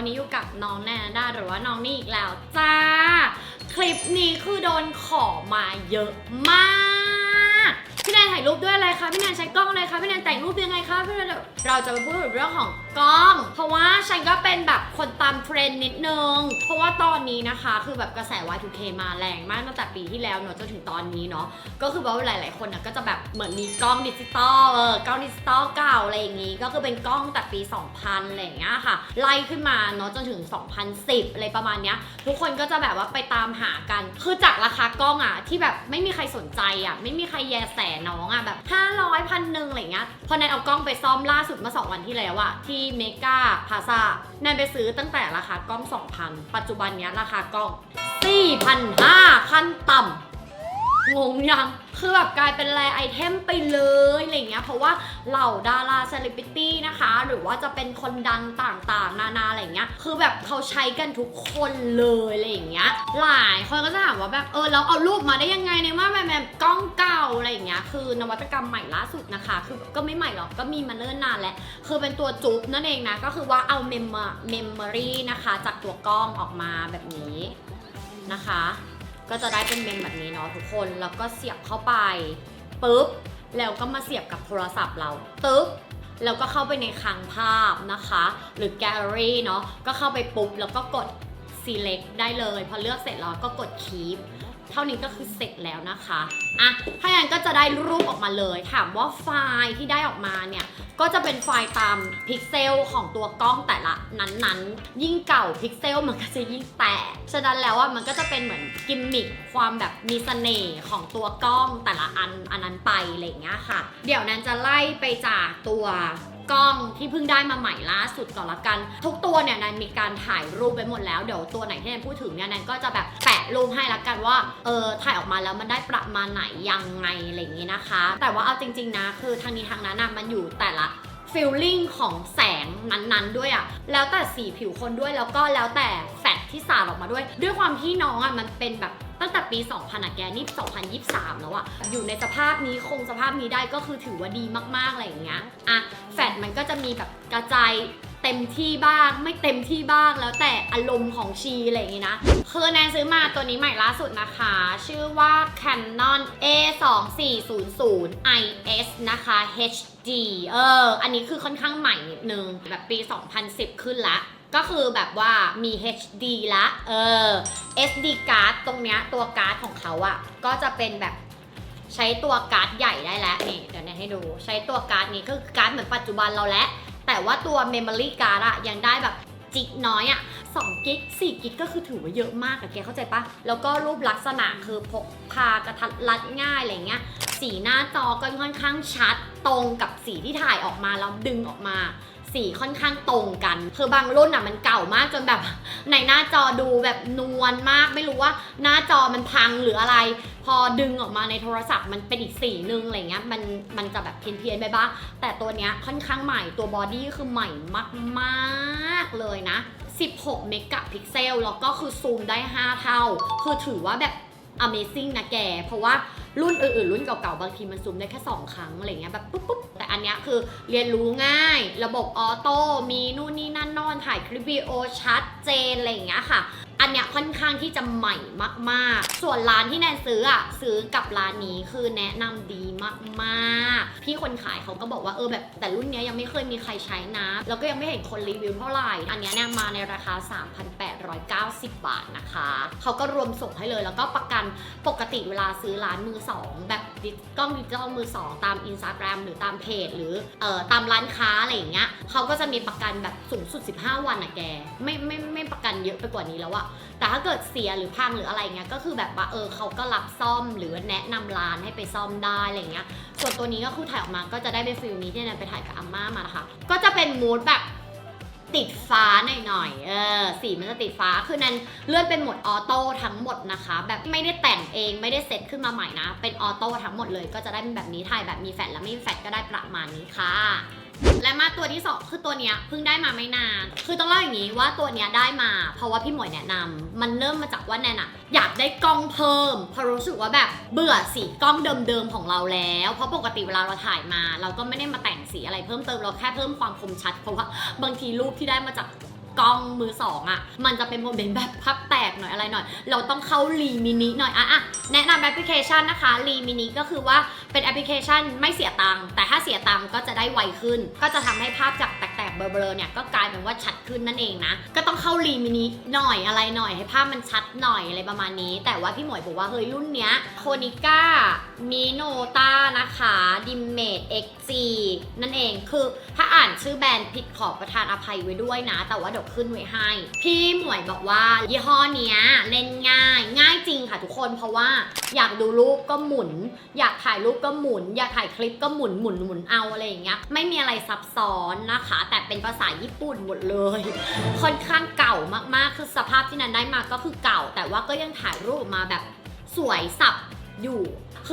วันนี้อยู่กับน้องแนนด้าหรือว่าน้องนี่อีกแล้วจ้า คลิปนี้คือโดนขอมาเยอะมาก พี่แนนถ่ายรูปด้วยอะไรคะ พี่แนนใช้กล้องอะไรคะ พี่แนนแต่งรูปยังไงคะพี่แนนเราจะไปพูดถึงเรื่องของกล้อง เพราะว่าฉันก็เป็นแบบคนตามเทรนด์นิดนึง เพราะว่าตอนนี้นะคะ คือแบบกระแส Y2K มาแรงมากตั้งแต่ปีที่แล้วเนอะจนถึงตอนนี้เนาะ ก็คือว่าหลาย ๆ คนนะก็จะแบบเหมือนมีกล้องดิจิตอลเออกล้องดิจิตอลเก่าอะไรอย่างงี้ ก็คือเป็นกล้องแต่ปี 2000อะไรอย่างเงี้ยค่ะ ไล่ขึ้นมาเนาะจนถึง 2010 อะไรประมาณเนี้ย ทุกคนก็จะแบบว่าไปตามหากัน คือจากราคากล้องอะที่แบบไม่มีใครสนใจอะไม่มีใครแยแสน้องอะแบบ500พันหนึ่งอะไรเงี้ย พอแนนเอากล้องไปซ่อมล่าสุดเมื่อ2วันที่แล้วอะที่เมกาพาซาแนนไปซื้อตั้งแต่ราคากล้อง 2,000 ปัจจุบันเนี้ยราคากล้อง 4,500ขั้นต่ำ งงยัง คือแบบกลายเป็นแรไอเทมไปเลยอะไรเงี้ย เพราะว่าเหล่าดาราเซเลบริตี้นะคะ หรือว่าจะเป็นคนดังต่างๆ นานาอะไรเงี้ย คือแบบเขาใช้กันทุกคนเลยอะไรอย่างเงี้ย หลายคนก็จะถามว่าแบบเออแล้วเอารูปมาได้ยังไงในเมื่อแบบแบบกล้องเก่าอะไรอย่างเงี้ย คือนวัตกรรมใหม่ล่าสุดนะคะ คือก็ไม่ใหม่หรอก ก็มีมาเนิ่นนานแล้ว คือเป็นตัวจุ๊บนั่นเองนะ ก็คือว่าเอาเมมเมมโมรีนะคะ จากตัวกล้องออกมาแบบนี้นะคะ ก็จะได้เป็นเมนแบบนี้เนาะทุกคน แล้วก็เสียบเข้าไปปุ๊บ แล้วก็มาเสียบกับโทรศัพท์เราตึ๊บแล้วก็เข้าไปในคลังภาพนะคะ หรือแกลเลอรี่เนาะก็เข้าไปปุ๊บแล้วก็กด select ได้เลย พอเลือกเสร็จแล้วก็กด keep เท่านี้ก็คือเสร็จแล้วนะคะอะถ้าอย่างนั้นก็จะได้รูปออกมาเลย ถามว่าไฟล์ที่ได้ออกมาเนี่ย ก็จะเป็นไฟล์ตามพิกเซลของตัวกล้องแต่ละนั้นๆ ยิ่งเก่าพิกเซลมันก็จะยิ่งแตก ฉะนั้นแล้วว่ามันก็จะเป็นเหมือนกิมมิคความแบบมีเสน่ห์ของตัวกล้องแต่ละอันอันนั้นไปอะไรอย่างเงี้ยค่ะ เดี๋ยวนั้นจะไล่ไปจากตัว กล้องที่เพิ่งได้มาใหม่ล่าสุดก่อนละกัน ทุกตัวเนี่ยนันมีการถ่ายรูปไปหมดแล้วเดี๋ยวตัวไหนที่นันพูดถึงเนี่ยนันก็จะแบบแปะรูปให้ละกันว่าเออถ่ายออกมาแล้วมันได้ประมาณไหนยังไงอะไรอย่างงี้นะคะ แต่ว่าเอาจริง ๆนะคือทางนี้ทางนั้นนะมันอยู่แต่ละฟิลลิ่งของแสงนั้นๆ ด้วยอะแล้วแต่สีผิวคนด้วยแล้วก็แล้วแต่แฟลชที่สาดออกมาด้วย ด้วยความที่น้องอะมันเป็นแบบ ตั้งแต่ปี 2000อะแกนี่2023 แล้วอะอยู่ในสภาพนี้คงสภาพนี้ได้ก็คือถือว่าดีมากๆอะไรอย่างเงี้ยอะแฟดมันก็จะมีแบบกระจาย เต็มที่บ้าง ไม่เต็มที่บ้างแล้วแต่อารมณ์ของชีอะไรอย่างงี้นะ คือแนนซื้อมาตัวนี้ใหม่ล่าสุดนะคะ ชื่อว่า Canon A 2 4 0 0 IS นะคะ HD เออ อันนี้คือค่อนข้างใหม่นิดนึง แบบปี 2010 ขึ้นละก็คือแบบว่ามี HD ละเออ SD card ตรงเนี้ยตัวการ์ดของเขาอะก็จะเป็นแบบใช้ตัวการ์ดใหญ่ได้แล้วนี่เดี๋ยวแนนให้ดู ใช้ตัวการ์ดนี้ก็คือการ์ดเหมือนปัจจุบันเราแล้ว แต่ว่าตัว Memory Card อะยังได้แบบจิกน้อยอะ2กิก4กิกก็คือถือว่าเยอะมากอะแกเข้าใจปะแล้วก็รูปลักษณะคือพกพากระทัดรัดง่ายอะไรเงี้ย สีหน้าจอก็ค่อนข้างชัดตรงกับสีที่ถ่ายออกมาแล้วดึงออกมา สีค่อนข้างตรงกัน คือบางรุ่นอะมันเก่ามากจนแบบในหน้าจอดูแบบนวลมาก ไม่รู้ว่าหน้าจอมันพังหรืออะไร พอดึงออกมาในโทรศัพท์มันเป็นอีกสีนึงอะไรเงี้ยมันมันจะแบบเพี้ยนๆไปบ้างแต่ตัวเนี้ยค่อนข้างใหม่ตัวบอดี้คือใหม่มากๆเลยนะ 16 เมกะพิกเซลแล้วก็คือซูมได้ 5 เท่า คือถือว่าแบบ Amazing นะแก เพราะว่า รุ่นอื่นๆรุ่นเก่าๆบางทีมันซูมได้แค่ 2 ครั้งอะไรเงี้ยแบบปุ๊บปุ๊บแต่อันเนี้ยคือเรียนรู้ง่าย ระบบออโต้มีนู่นนี่นั่นนอนถ่ายคลิปวิดีโอชัดเจนอะไรอย่างเงี้ยค่ะ อันเนี้ยค่อนข้างที่จะใหม่มากๆ ส่วนร้านที่แนนซื้ออะซื้อกับร้านนี้คือแนะนำดีมากๆ พี่คนขายเขาก็บอกว่าเออแบบแต่รุ่นเนี้ยยังไม่เคยมีใครใช้นะ แล้วก็ยังไม่เห็นคนรีวิวเท่าไหร่ อันเนี้ยเนี่ยมาในราคา 3,890 บาทนะคะ เขาก็รวมส่งให้เลยแล้วก็ประกันปกติเวลาซื้อร้านมือสองแบบกล้องดิจิตอลมือสองตาม Instagram หรือตามเพจหรือเอ่อตามร้านค้าอะไรอย่างเงี้ยเขาก็จะมีประกันแบบสูงสุด 15 วันอะแก ไม่ไม่ไม่ประกันเยอะไปกว่านี้แล้วอะแต่ถ้าเกิดเสียหรือพังหรืออะไรเงี้ยก็คือแบบว่าเออเขาก็รับซ่อมหรือแนะนำร้านให้ไปซ่อมได้อะไรเงี้ย ส่วนตัวนี้ก็คือถ่ายออกมาก็จะได้เป็นฟิลนี้ที่นันไปถ่ายกับอาม่ามานะคะ ก็จะเป็นมูดแบบติดฟ้าหน่อยๆ เออ สีมันจะติดฟ้า คือนันเลื่อนเป็นหมดออโต้ทั้งหมดนะคะ แบบไม่ได้แต่งเอง ไม่ได้เซตขึ้นมาใหม่นะ เป็นออโต้ทั้งหมดเลย ก็จะได้เป็นแบบนี้ถ่ายแบบมีแฟลชและไม่มีแฟลชก็ได้ประมาณนี้ค่ะ และมาตัวที่สองคือตัวเนี้ยเพิ่งได้มาไม่นาน คือต้องเล่าอย่างนี้ว่าตัวเนี้ยได้มา เพราะว่าพี่หมวยแนะนำมันเริ่มมาจากว่าแนนอะอยากได้กล้องเพิ่มเพราะรู้สึกว่าแบบเบื่อสีกล้องเดิมๆของเราแล้ว เพราะปกติเวลาเราถ่ายมา เราก็ไม่ได้มาแต่งสีอะไรเพิ่มเติมเราแค่เพิ่มความคมชัด เพราะว่าบางทีรูปที่ได้มาจาก กล้องมือสองอะมันจะเป็นโมเมนต์แบบพับแตกหน่อยอะไรหน่อย เราต้องเข้ารีมินิหน่อยอะอะแนะนำแอปพลิเคชันนะคะรีมินิก็คือว่าเป็นแอปพลิเคชันไม่เสียตังค์แต่ถ้าเสียตังค์ก็จะได้ไวขึ้น ก็จะทำให้ภาพจากแตกๆ เบลอๆเนี่ยก็กลายเป็นว่าชัดขึ้นนั่นเองนะ ก็ต้องเข้ารีมินิหน่อยอะไรหน่อยให้ภาพมันชัดหน่อยอะไรประมาณนี้ แต่ว่าพี่หมวยบอกว่าเฮ้ยรุ่นเนี้ยโคนิก้ามิโนตานะคะดิมเมด XG นั่นเองคือถ้าอ่านชื่อแบรนด์ผิดขอประทานอภัยไว้ด้วยนะ แต่ว่าเดี๋ยวขึ้นไว้ให้ พี่หมวยบอกว่ายี่ห้อเนี้ยเล่นง่ายง่ายจริงค่ะทุกคนเพราะว่า อยากดูรูปก็หมุน อยากถ่ายรูปก็หมุน อยากถ่ายคลิปก็หมุนหมุนหมุนเอาอะไรอย่างเงี้ยไม่มีอะไรซับซ้อนนะคะ แต่เป็นภาษาญี่ปุ่นหมดเลย ค่อนข้างเก่ามากๆคือสภาพที่นันได้มาก็คือเก่า แต่ว่าก็ยังถ่ายรูปมาแบบสวยสับอยู่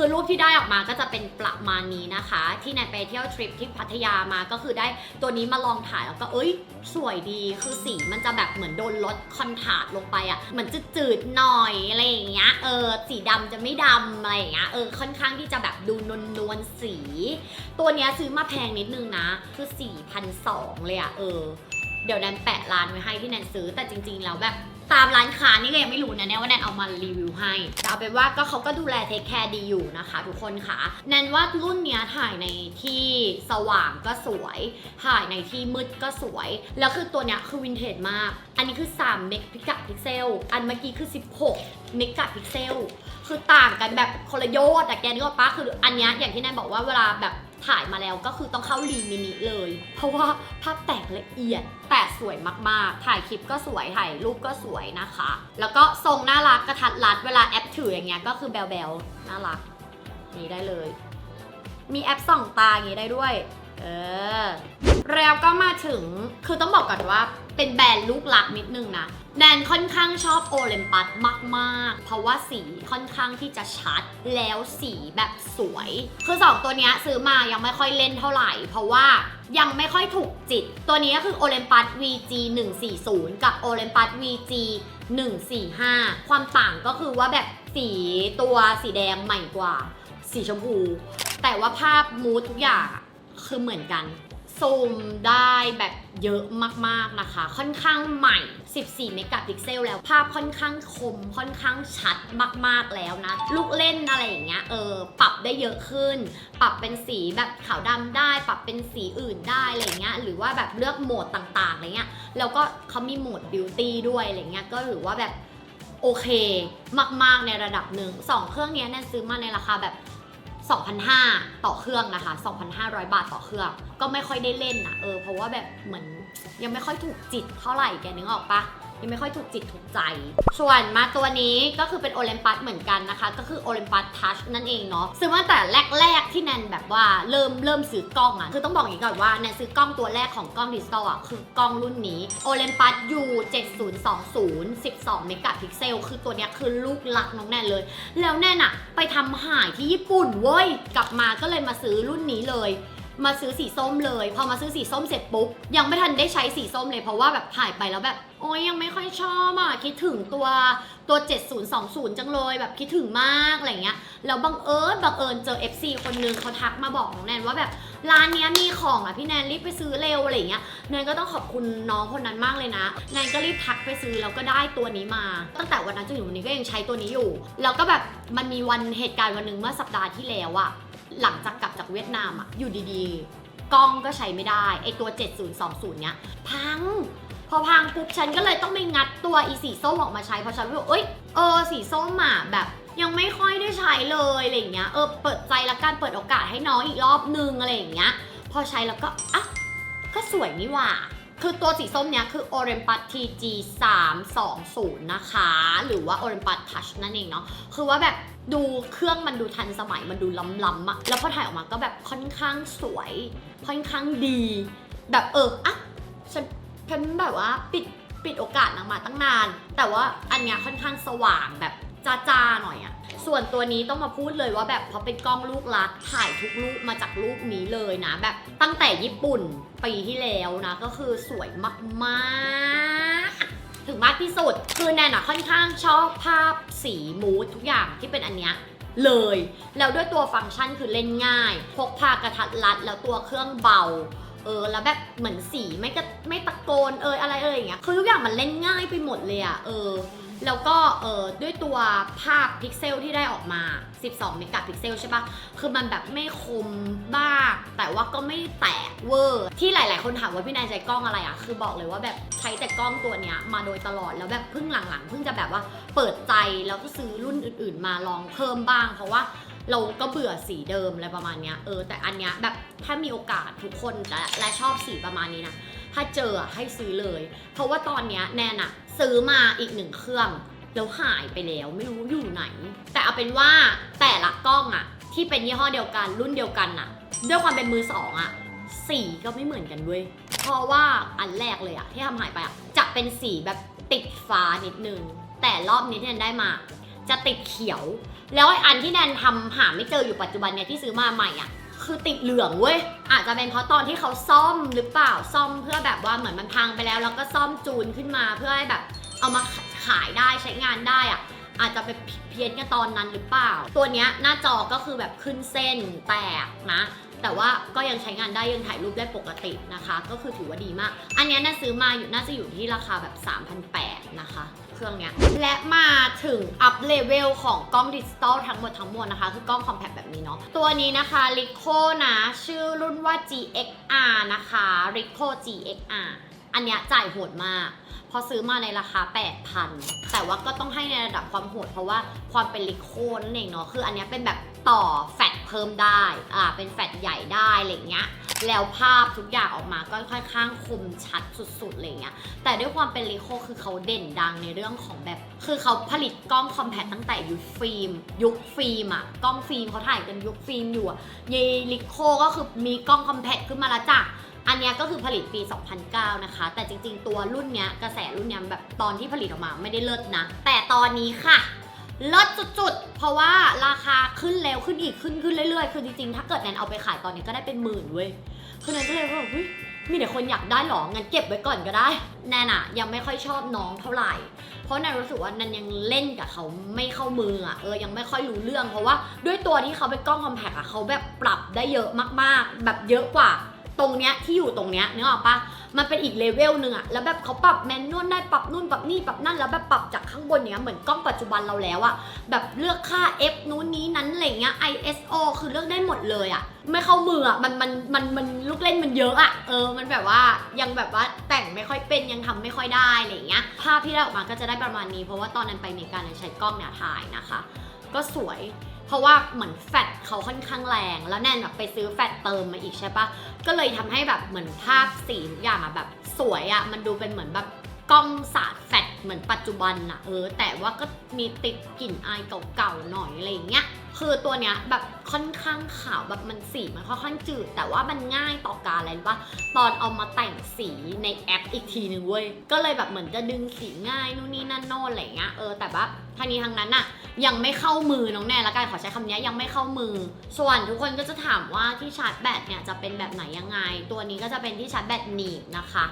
คือรูปที่ได้ออกมาก็จะเป็นประมาณนี้นะคะ ที่แนนไปเที่ยวทริปที่พัทยามาก็คือได้ตัวนี้มาลองถ่ายแล้วก็เอ้ย สวยดีคือสีมันจะแบบเหมือนโดนลดคอนทราสต์ลงไปอะ่ะเหมือนจืดๆหน่อยอะไรอย่างเงี้ยเออสีดำจะไม่ดำอะไรอย่างเงี้ยเออค่อนข้างที่จะแบบดูนวลนวลๆสี ตัวเนี้ยซื้อมาแพงนิดนึงนะ คือ4,200เลยอะ่ะเออเดี๋ยวแนนแปะร้านไว้ให้ที่แนนซื้อแต่จริง ๆ แล้วแบบ ตามร้านค้านี่ก็ยังไม่รู้นะเนี่ยว่าแนนเอามารีวิวให้แต่เอาเป็นว่าก็เขาก็ดูแลเทคแคร์ดีอยู่นะคะ ทุกคนค่ะแนนว่ารุ่นเนี้ยถ่ายในที่สว่างก็สวย ถ่ายในที่มืดก็สวย แล้วคือตัวเนี้ยคือวินเทจมาก อันนี้คือ3เมกพิกะพิกเซล อันเมื่อกี้คือ 16เมกะพิกเซล คือต่างกันแบบคนละโยชน์อะแกนึกออกปะคืออันเนี้ยอย่างที่แนนบอกว่าเวลาแบบ ถ่ายมาแล้วก็คือต้องเข้ารีมินิเลย เพราะว่าภาพแตกละเอียด แต่สวยมากๆ ถ่ายคลิปก็สวย ถ่ายรูปก็สวยนะคะ แล้วก็ทรงน่ารักกระทัดรัดเวลาแอปถืออย่างเงี้ยก็คือแบลๆน่ารัก นี่ได้เลย มีแอปส่องตาอย่างงี้ได้ด้วย เออ แล้วก็มาถึง คือต้องบอกก่อนว่าเป็นแบรนด์ลูกหลักนิดนึงนะแนนค่อนข้างชอบโอเลมปัสมากๆ เพราะว่าสีค่อนข้างที่จะชัด แล้วสีแบบสวย คือ 2 ตัวนี้ซื้อมายังไม่ค่อยเล่นเท่าไหร่ เพราะว่ายังไม่ค่อยถูกจิต ตัวนี้ก็คือ Olympus VG 140 กับ Olympus VG 145 ความต่างก็คือว่าแบบสีตัวสีแดงใหม่กว่า สีชมพู แต่ว่าภาพมูดทุกอย่าง คือเหมือนกันซูมได้แบบเยอะมากๆนะคะ ค่อนข้างใหม่ 14 เมกะพิกเซลแล้ว ภาพค่อนข้างคม ค่อนข้างชัดมากๆแล้วนะ ลูกเล่นอะไรอย่างเงี้ย เออ ปรับได้เยอะขึ้น ปรับเป็นสีแบบขาวดำได้ ปรับเป็นสีอื่นได้อะไรเงี้ย หรือว่าแบบเลือกโหมดต่างๆอะไรเงี้ย แล้วก็เขามีโหมดบิวตี้ด้วยอะไรเงี้ย ก็ถือว่าแบบโอเคมาก ๆ ในระดับหนึ่งสองเครื่องนี้แนนซื้อมาในราคาแบบ 2,500 ต่อเครื่องนะคะ 2,500 บาทต่อเครื่อง ก็ไม่ค่อยได้เล่นนะเออเพราะว่าแบบเหมือนยังไม่ค่อยถูกจิตเท่าไหร่แกนึกออกปะ ยังไม่ค่อยถูกจิตถูกใจ ส่วนมาตัวนี้ก็คือเป็นโอลิมปัสเหมือนกันนะคะ ก็คือโอลิมปัสทัชนั่นเองเนาะซึ่งว่าแต่แรกๆที่แนนแบบว่าเริ่มเริ่มซื้อกล้องอะคือต้องบอกอย่างนี้ก่อนว่าแนนซื้อกล้องตัวแรกของกล้องดิจิตอลอะคือกล้องรุ่นนี้ Olympus U 7020 12เมกะพิกเซลคือตัวเนี้ยคือลูกหลักน้องแนนเลย แล้วแนนอะไปทำหายที่ญี่ปุ่นเว้ยกลับมาก็เลยมาซื้อรุ่นนี้เลย มาซื้อสีส้มเลย พอมาซื้อสีส้มเสร็จปุ๊บยังไม่ทันได้ใช้สีส้มเลยเพราะว่าแบบถ่ายไปแล้วแบบ โอ้ยยังไม่ค่อยชอบอะคิดถึงตัวตัว 7020 จังเลยแบบคิดถึงมากอะไรเงี้ยแล้วบังเอิญบังเอิญเจอ FC คนนึงเขาทักมาบอกน้องแนนว่าแบบร้านเนี้ยมีของอะพี่แนนรีบไปซื้อเร็วอะไรเงี้ยแนนก็ต้องขอบคุณน้องคนนั้นมากเลยนะแนนก็รีบทักไปซื้อแล้วก็ได้ตัวนี้มา ตั้งแต่วันนั้นจนถึงวันนี้ก็ยังใช้ตัวนี้อยู่ แล้วก็แบบมันมีวันเหตุการณ์วันหนึ่งเมื่อสัปดาห์ที่แล้วอะ หลังจากกลับจากเวียดนามอะอยู่ดีๆ กล้องก็ใช้ไม่ได้ไอตัว 7020 เนี้ยพัง พอพังปุ๊บฉันก็เลยต้องไปงัดตัวอีสีส้มออกมาใช้เพราะฉันรู้ว่าเอ้ยเออสีส้มอะแบบยังไม่ค่อยได้ใช้เลยอะไรอย่างเงี้ยเออเปิดใจละกันเปิดโอกาสให้น้องอีกรอบนึงอะไรอย่างเงี้ย พอใช้แล้วก็อะก็สวยนี่หว่า คือตัวสีส้มเนี้ยคือ Olympus TG 320 นะคะ หรือว่า Olympus Touch นั่นเองเนาะคือว่าแบบดูเครื่องมันดูทันสมัยมันดูล้ำๆอะแล้วพอถ่ายออกมาก็แบบค่อนข้างสวย ค่อนข้างดี แบบเอออะฉันฉันแบบว่าปิดปิดโอกาสนางมาตั้งนาน แต่ว่าอันเนี้ยค่อนข้างสว่างแบบจ้าๆหน่อยอะ ส่วนตัวนี้ต้องมาพูดเลยว่าแบบเพราะเป็นกล้องลูกรักถ่ายทุกรูปมาจากรูปนี้เลยนะ แบบตั้งแต่ญี่ปุ่นปีที่แล้วนะ ก็คือสวยมากๆถึงมากที่สุด คือแนนอะค่อนข้างชอบภาพสีมูดทุกอย่างที่เป็นอันเนี้ยเลย แล้วด้วยตัวฟังก์ชันคือเล่นง่าย พกพากระทัดรัด แล้วตัวเครื่องเบา เออ แล้วแบบเหมือนสีไม่กระไม่ตะโกนเอยอะไรเอยอย่างเงี้ย คือทุกอย่างมันเล่นง่ายไปหมดเลยอะเออ แล้วก็เออด้วยตัวภาพพิกเซลที่ได้ออกมา 12 เมกะพิกเซลใช่ปะคือมันแบบไม่คมบ้าก แต่ว่าก็ไม่แตกเวอร์ ที่หลายๆ คนถามว่าพี่นายใช้กล้องอะไรอะคือบอกเลยว่าแบบใช้แต่กล้องตัวเนี้ยมาโดยตลอด แล้วแบบเพิ่งหลังๆ เพิ่งจะแบบว่าเปิดใจแล้วก็ซื้อรุ่นอื่น ๆ มาลองเพิ่มบ้าง เพราะว่าเราก็เบื่อสีเดิมอะไรประมาณเนี้ย เออ แต่อันเนี้ยแบบถ้ามีโอกาสทุกคนและและชอบสีประมาณนี้นะ ถ้าเจอให้ซื้อเลย เพราะว่าตอนเนี้ยแนนอะ ซื้อมาอีกหนึ่งเครื่องแล้วหายไปแล้วไม่รู้อยู่ไหน แต่เอาเป็นว่าแต่ละกล้องอะที่เป็นยี่ห้อเดียวกันรุ่นเดียวกันอะด้วยความเป็นมือสองอะสีก็ไม่เหมือนกันเว้ยเพราะว่าอันแรกเลยอะที่ทำหายไปอะจะเป็นสีแบบติดฟ้านิดนึง แต่รอบนี้ที่แนนได้มา จะติดเขียว แล้วไอ้อันที่แนนทำหาไม่เจออยู่ปัจจุบันเนี่ยที่ซื้อมาใหม่อะ คือติดเหลืองเว้ย อาจจะเป็นเพราะตอนที่เขาซ่อมหรือเปล่า ซ่อมเพื่อแบบว่าเหมือนมันพังไปแล้ว แล้วก็ซ่อมจูนขึ้นมาเพื่อให้แบบ เอามาขายได้ใช้งานได้อะอาจจะไปเพี้ยนกันตอนนั้นหรือเปล่า ตัวเนี้ยหน้าจอก็คือแบบขึ้นเส้นแตกนะ แต่ว่าก็ยังใช้งานได้ยังถ่ายรูปได้ปกตินะคะ ก็คือถือว่าดีมาก อันนี้น่าซื้อมาอยู่น่าจะอยู่ที่ราคาแบบ3,800นะคะ เครื่องเนี้ย และมาถึงอัพเลเวลของกล้องดิจิตอลทั้งหมดทั้งมวลนะคะ คือกล้องคอมแพคแบบนี้เนาะ ตัวนี้นะคะริโคนะชื่อรุ่นว่า GXR นะคะริโค GXR อันเนี้ยจ่ายโหดมากพอซื้อมาในราคา 8,000 แต่ว่าก็ต้องให้ในระดับความโหดเพราะว่าความเป็นลิโคนนั่นเองเนาะ คืออันเนี้ยเป็นแบบ ต่อแฟตเพิ่มได้ อ่า เป็นแฟตใหญ่ได้อะไรเงี้ย แล้วภาพทุกอย่างออกมาก็ค่อนข้างคมชัดสุดๆอะไรเงี้ย แต่ด้วยความเป็นลิโคคือเขาเด่นดังในเรื่องของแบบ คือเขาผลิตกล้องคอมแพคตั้งแต่ยุคฟิล์ม ยุคฟิล์มอะกล้องฟิล์มเขาถ่ายกันยุคฟิล์มอยู่อะเยลิโคก็คือมีกล้องคอมแพคขึ้นมาแล้วจ้ะอันนี้ก็คือผลิตปี 2009 นะคะ แต่จริงๆ ตัวรุ่นเนี้ยกระแสรุ่นเนี้ยแบบตอนที่ผลิตออกมาไม่ได้เลิศนะ แต่ตอนนี้ค่ะ ลิศจุดๆ เพราะว่าราคาขึ้นเร็วขึ้นอีกขึ้นขึ้นเรื่อยๆ คือจริงๆ ถ้าเกิดแนนเอาไปขายตอนนี้ก็ได้เป็นหมื่นเว้ยคือแนนก็เลยว่าเฮ้ยมีแต่คนอยากได้หรอ งั้นเก็บไว้ก่อนก็ได้ แนนอะยังไม่ค่อยชอบน้องเท่าไหร่ เพราะแนนรู้สึกว่าแนนยังเล่นกับเขาไม่เข้ามืออะเออ ยังไม่ค่อยรู้เรื่อง เพราะว่าด้วยตัวที่เขาเป็นกล้องคอมแพคอะเขาแบบปรับได้เยอะมากๆ แบบเยอะกว่า ตรงเนี้ยที่อยู่ตรงเนี้ยนึกออกปะมันเป็นอีกเลเวลหนึ่งอะแล้วแบบเขาปรับแมนนวลได้ปรับนู่นปรับนี่ปรับนั่นแล้วแบบปรับจากข้างบนเนี้ยเหมือนกล้องปัจจุบันเราแล้วอะแบบเลือกค่า f นู้นนี้นั้นอะไรเงี้ย ISO คือเลือกได้หมดเลยอะไม่เข้ามืออะมันมันมันมันลูกเล่นมันเยอะอะเออมันแบบว่ายังแบบว่าแต่งไม่ค่อยเป็นยังทำไม่ค่อยได้อะไรเงี้ยภาพที่ได้ออกมาก็จะได้ประมาณนี้ เพราะว่าตอนนั้นไปอเมริกาเนี่ยใช้กล้องเนี่ยถ่ายนะคะ ก็สวย เพราะว่าเหมือนแฟตเขาค่อนข้างแรง แล้วแนนแบบไปซื้อแฟตเติมมาอีกใช่ปะก็เลยทำให้แบบเหมือนภาพสีทุกอย่างอะแบบสวยอะมันดูเป็นเหมือนแบบกล้องสาดแฟตเหมือนปัจจุบันอะเออ แต่ว่าก็มีติดกลิ่นอายเก่าๆหน่อยอะไรอย่างเงี้ย คือตัวเนี้ยแบบค่อนข้างขาวแบบมันสีมันค่อนข้างจืด แต่ว่ามันง่ายต่อการอะไรรู้ปะตอนเอามาแต่งสีในแอปอีกทีหนึ่งเว้ย ก็เลยแบบเหมือนจะดึงสีง่ายนู่นนี่นั่นโน่นอะไรเงี้ยเออแต่ว่าทางนี้ทางนั้นอะยังไม่เข้ามือน้องแนนละกันขอใช้คำนี้ยังไม่เข้ามือ ส่วนทุกคนก็จะถามว่าที่ชาร์จแบตเนี่ยจะเป็นแบบไหนยังไง ตัวนี้ก็จะเป็นที่ชาร์จแบตหนีบนะคะ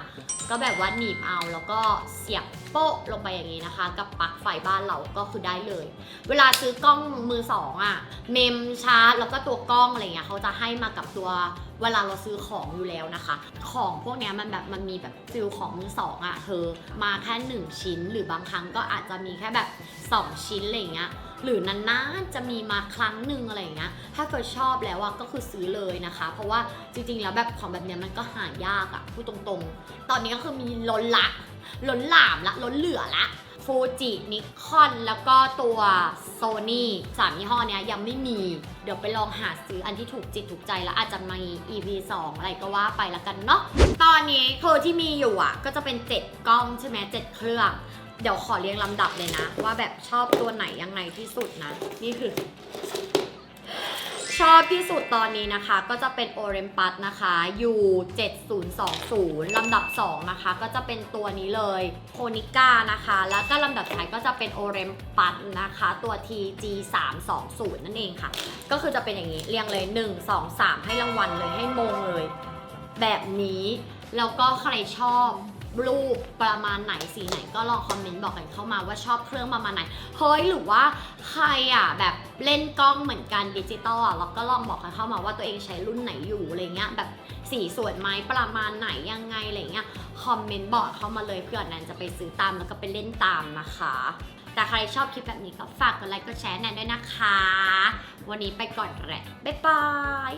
ก็แบบว่าหนีบเอาแล้วก็เสียบโป๊ะลงไปอย่างนี้นะคะ กับปลั๊กไฟบ้านเราก็คือได้เลย เวลาซื้อกล้องมือสองอะเมมชาร์จแล้วก็ตัวกล้องอะไรเงี้ยเขาจะให้มากับตัวเวลาเราซื้อของอยู่แล้วนะคะ ของพวกเนี้ยมันแบบมันมีแบบฟิลของมือสองอะเธอมาแค่หนึ่งชิ้น หรือบางครั้งก็อาจจะมีแค่แบบ2ชิ้นอะไรเงี้ยหรือนานๆจะมีมาครั้งหนึ่งอะไรเงี้ย ถ้าเกิดชอบแล้วอะก็คือซื้อเลยนะคะ เพราะว่าจริงๆแล้วแบบของแบบเนี้ยมันก็หายากอะพูดตรงๆ ตอนนี้ก็คือมีล้นละ ล้นหลามละล้นเหลือละฟูจินิคอนแล้วก็ตัวโซนี่สามยี่ห้อเนี้ยยังไม่มี เดี๋ยวไปลองหาซื้ออันที่ถูกจิตถูกใจแล้วอาจจะมี EP 2อะไรก็ว่าไปละกันเนาะตอนนี้คือที่มีอยู่อะ ก็จะเป็น 7 กล้องใช่ไหม7เครื่อง เดี๋ยวขอเรียงลำดับเลยนะ ว่าแบบชอบตัวไหนยังไงที่สุดนะ นี่คือ ชอบที่สุดตอนนี้นะคะ ก็จะเป็น o r e m p u s นะคะ U 7020ลำดับ 2 นะคะ ก็จะเป็นตัวนี้เลย k o n i k a นะคะ แล้วก็ลำดับท้ายก็จะเป็น o r e m p u s นะคะ ตัว TG 320นั่นเองค่ะ ก็คือจะเป็นอย่างนี้ เรียงเลย 1 2 3 ให้รางวัลเลยให้มงเลย แบบนี้ แล้วก็ใครชอบ รูปประมาณไหนสีไหนก็ลองคอมเมนต์บอกกันเข้ามาว่าชอบเครื่องประมาณไหนเฮ้ยหรือว่าใครอะแบบเล่นกล้องเหมือนกันดิจิตอลอะแล้วก็ลองบอกกันเข้ามาว่าตัวเองใช้รุ่นไหนอยู่อะไรเงี้ยแบบสีสวยไหมประมาณไหนยังไงอะไรเงี้ยคอมเมนต์บอกเข้ามาเลยเพื่อนั้นจะไปซื้อตามแล้วก็ไปเล่นตามนะคะแต่ใครชอบคลิปแบบนี้ก็ฝากกดไลค์กดแชร์แนนด้วยนะคะ วันนี้ไปก่อนแหละบ๊ายบาย